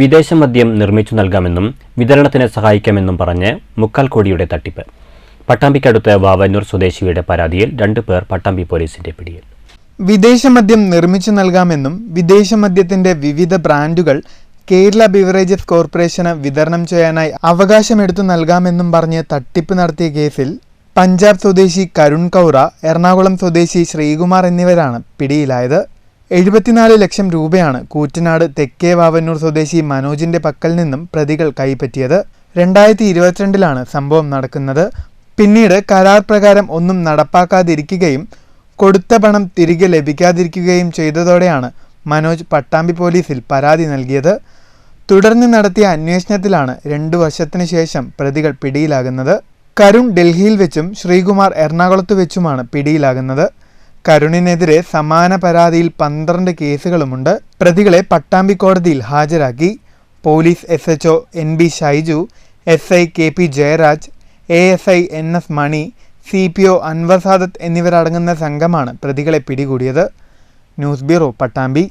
വിദേശ മദ്യം നിർമ്മിച്ചു നൽകാമെന്നും വിതരണത്തിന് സഹായിക്കാമെന്നും പറഞ്ഞ് മുക്കാൽ കോടിയുടെ തട്ടിപ്പ്. പട്ടാമ്പിക്കടുത്ത് വാവന്നൂർ സ്വദേശിയുടെ പരാതിയിൽ രണ്ടുപേർ പട്ടാമ്പി പോലീസിന്റെ പിടിയിൽ. വിദേശ മദ്യം നിർമ്മിച്ചു നൽകാമെന്നും വിദേശ മദ്യത്തിന്റെ വിവിധ ബ്രാൻഡുകൾ കേരള ബിവറേജസ് കോർപ്പറേഷന് വിതരണം ചെയ്യാനായി അവകാശമെടുത്തു നൽകാമെന്നും പറഞ്ഞ് തട്ടിപ്പ് നടത്തിയ കേസിൽ പഞ്ചാബ് സ്വദേശി കരുൺ കൗറ എറണാകുളം സ്വദേശി ശ്രീകുമാർ എന്നിവരാണ് പിടിയിലായത്. എഴുപത്തിനാല് ലക്ഷം രൂപയാണ് കൂറ്റനാട് തെക്കേ വാവന്നൂർ സ്വദേശി മനോജിന്റെ പക്കൽ നിന്നും പ്രതികൾ കൈപ്പറ്റിയത്. രണ്ടായിരത്തി ഇരുപത്തിരണ്ടിലാണ് സംഭവം നടക്കുന്നത്. പിന്നീട് കരാർ പ്രകാരം ഒന്നും നടപ്പാക്കാതിരിക്കുകയും കൊടുത്ത പണം തിരികെ ലഭിക്കാതിരിക്കുകയും ചെയ്തതോടെയാണ് മനോജ് പട്ടാമ്പി പോലീസിൽ പരാതി നൽകിയത്. തുടർന്ന് നടത്തിയ അന്വേഷണത്തിലാണ് രണ്ടു വർഷത്തിനു ശേഷം പ്രതികൾ പിടിയിലാകുന്നത്. കരുൺ ഡൽഹിയിൽ വെച്ചും ശ്രീകുമാർ എറണാകുളത്ത് വെച്ചുമാണ് പിടിയിലാകുന്നത്. കരുണിനെതിരെ സമാന പരാതിയിൽ പന്ത്രണ്ട് കേസുകളുമുണ്ട്. പ്രതികളെ പട്ടാമ്പി കോടതിയിൽ ഹാജരാക്കി. Police S H O N B Shaiju S I K P Jayaraj A S I N S Mani C P O Anwar Sadath എന്നിവരടങ്ങുന്ന സംഘമാണ് പ്രതികളെ പിടികൂടിയത്. News bureau Pattambi.